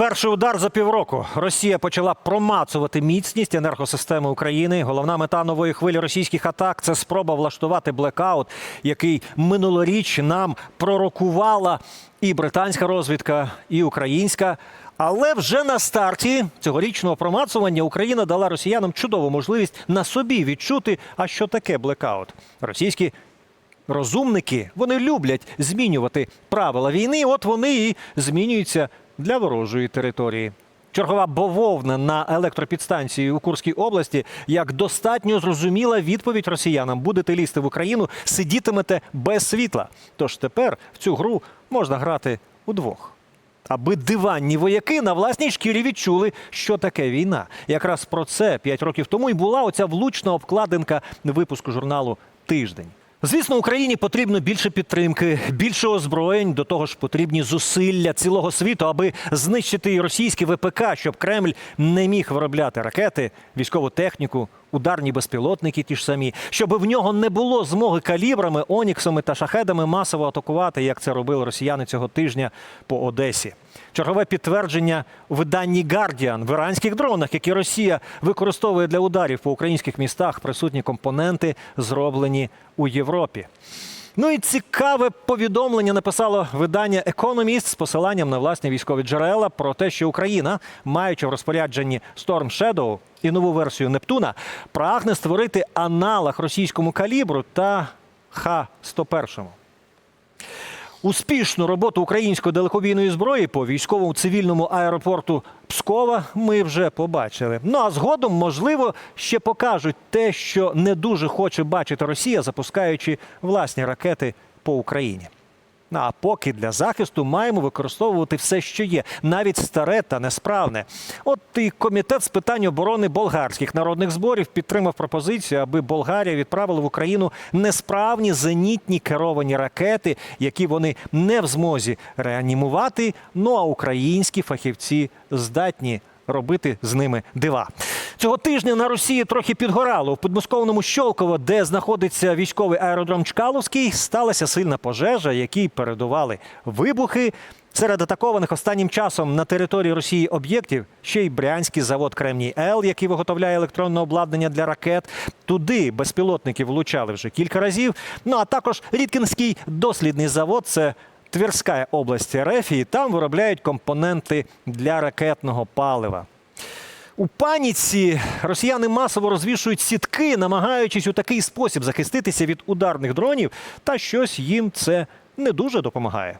Перший удар за півроку. Росія почала промацувати міцність енергосистеми України. Головна мета нової хвилі російських атак це спроба влаштувати блекаут, який минулоріч нам пророкувала і британська розвідка, і українська. Але вже на старті цьогорічного промацування Україна дала росіянам чудову можливість на собі відчути, а що таке блекаут. Російські розумники вони люблять змінювати правила війни. От вони і змінюються для ворожої території. Чергова бововна на електропідстанції у Курській області як достатньо зрозуміла відповідь росіянам. Будете лізти в Україну, сидітимете без світла. Тож тепер в цю гру можна грати удвох. Аби диванні вояки на власній шкірі відчули, що таке війна. Якраз про це п'ять років тому й була оця влучна обкладинка випуску журналу Тиждень. Звісно, Україні потрібно більше підтримки, більше озброєнь. До того ж, потрібні зусилля цілого світу, аби знищити російські ВПК, щоб Кремль не міг виробляти ракети, військову техніку, ударні безпілотники, ті ж самі, щоб в нього не було змоги калібрами, оніксами та шахедами масово атакувати, як це робили росіяни цього тижня по Одесі. Чергове підтвердження виданні Guardian в іранських дронах, які Росія використовує для ударів по українських містах, присутні компоненти, зроблені у Європі. Ну і цікаве повідомлення написало видання Economist з посиланням на власні військові джерела про те, що Україна, маючи в розпорядженні Storm Shadow і нову версію Нептуна, прагне створити аналог російському калібру та Х-101. Успішну роботу української далекобійної зброї по військовому цивільному аеропорту Пскова ми вже побачили. Ну а згодом, можливо, ще покажуть те, що не дуже хоче бачити Росія, запускаючи власні ракети по Україні. А поки для захисту маємо використовувати все, що є, навіть старе та несправне. От і комітет з питань оборони болгарських народних зборів підтримав пропозицію, аби Болгарія відправила в Україну несправні зенітні керовані ракети, які вони не в змозі реанімувати. Ну а українські фахівці здатні робити з ними дива. Цього тижня на Росії трохи підгорало. В підмосковному Щолково, де знаходиться військовий аеродром Чкаловський, сталася сильна пожежа, якій передували вибухи. Серед атакованих останнім часом на території Росії об'єктів ще й брянський завод Кремній Л, який виготовляє електронне обладнання для ракет. Туди безпілотники влучали вже кілька разів. Ну а також Рідкінський дослідний завод. Це Тверська область РФ, там виробляють компоненти для ракетного палива. У паніці росіяни масово розвішують сітки, намагаючись у такий спосіб захиститися від ударних дронів, та щось їм це не дуже допомагає.